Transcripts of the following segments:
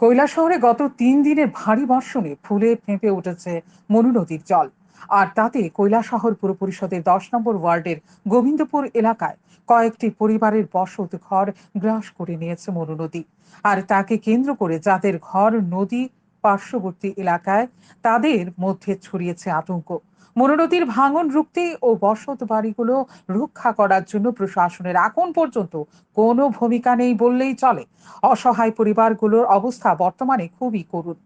কৈলাসহরে গত তিন দিনের ভারী বর্ষণে ফুলে ফেঁপে উঠেছে মনু নদীর জল। আর তাতে কৈলাসহর পুর পরিষদের দশ নম্বর ওয়ার্ডের গোবিন্দপুর এলাকায় কয়েকটি পরিবারের বসত ঘর গ্রাস করে নিয়েছে মনু নদী। আর তাকে কেন্দ্র করে যাদের ঘর, নদী পার্শ্ববর্তী এলাকায় তাদের মধ্যে ছড়িয়েছে আতঙ্ক। মনোনদীর ভাঙন, রুখতে ও বসত বাড়িগুলো রক্ষা করার জন্য প্রশাসনের এখন পর্যন্ত কোনো ভূমিকা নেই বললেই চলে। অসহায় পরিবারগুলোর অবস্থা বর্তমানে খুবই করুণ।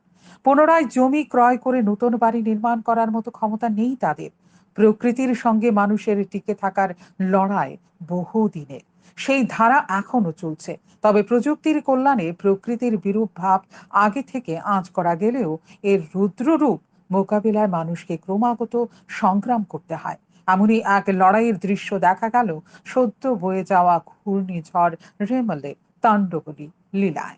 পুনরায় জমি ক্রয় করে নতুন বাড়ি নির্মাণ করার মতো ক্ষমতা নেই তাদের। প্রকৃতির সঙ্গে মানুষের টিকে থাকার লড়াই বহুদিনের। সেই ধারা এখনও চলছে। তবে প্রযুক্তির কল্যাণে প্রকৃতির বিরূপ ভাব আগে থেকে আঁচ করা গেলেও এর রুদ্ররূপ মোকাবিলায় মানুষকে ক্রমাগত সংগ্রাম করতে হয়। এমনই এক লড়াইয়ের দৃশ্য দেখা গেল সদ্য বয়ে যাওয়া ঘূর্ণিঝড় রেমলে তাণ্ডবলী লীলায়।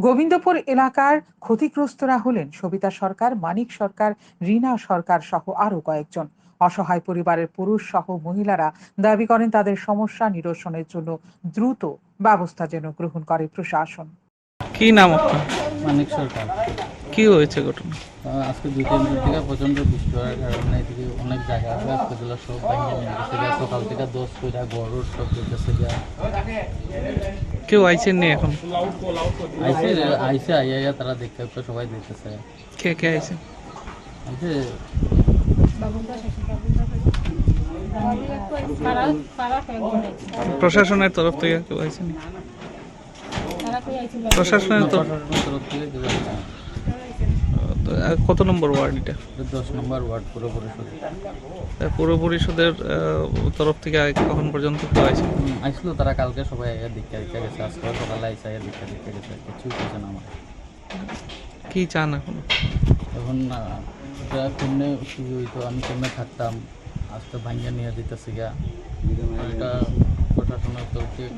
গোবিন্দপুর এলাকার ক্ষতিগ্রস্তরা হলেন সবিতা সরকার, মানিক সরকার, রিনা সরকার সহ আরও কয়েকজন। অসহায় পরিবারের পুরুষ সহ মহিলারা দাবি করেন তাদের সমস্যা নিরসনের জন্য দ্রুত ব্যবস্থা যেন গ্রহণ করে প্রশাসন। কি নাম আপনার? মানিক সরকার। কি হয়েছে ঘটনা? আজকে দুই তিন দিন থেকে প্রচণ্ড বৃষ্টি হওয়ার কারণে এদিকে অনেক জায়গা গাছপালা সব ভেঙে নিয়ে গেছে সকাল থেকে দশ কইরা গরুর সব গিয়া কেউ আইছেন নি এখন? আইসে আইসে আইয়া আইয়া তারা দেখতে সবাই দেখতেছে। কে কে আইছে? আইসে প্রশাসনের তরফ থেকে কেউ আইছেন প্রশাসনের তরফ থেকে কত নম্বর ওয়ার্ড এটা? দশ নম্বর ওয়ার্ড পুরো পরিষদ। পৌর পরিষদের তরফ থেকে এখন পর্যন্ত কেউ হুম, আইসলো তারা কালকে সবাই দীক্ষা দীক্ষা গেছে। আজকে সকালে আইসে দীক্ষা দীক্ষা গেছে। কিছুই করছে না আমার। কি চান এখন? এখন কেমনে কি হইতো আমি কেমনে থাকতাম? আজকে ভাঙ্গা নিয়ে দিতেছে এটা প্রশাসনের তরফ যায়।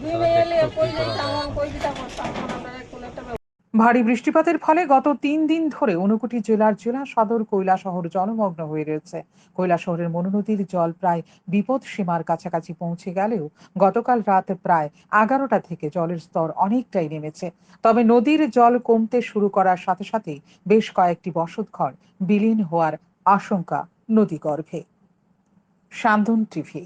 ভারী বৃষ্টিপাতের ফলে গত তিন দিন ধরে ঊনকোটি জেলার জেলা সদর কৈলাসহর জলমগ্ন হয়ে রয়েছে। কৈলাসহরের মনু নদীর জল প্রায় বিপদ সীমার কাছাকাছি পৌঁছে গেলেও গতকাল রাত প্রায় এগারোটা থেকে জলের স্তর অনেকটাই নেমেছে। তবে নদীর জল কমতে শুরু করার সাথে সাথে বেশ কয়েকটি বসতঘর বিলীন হওয়ার আশঙ্কা নদীগর্ভে। সান্দন টিভি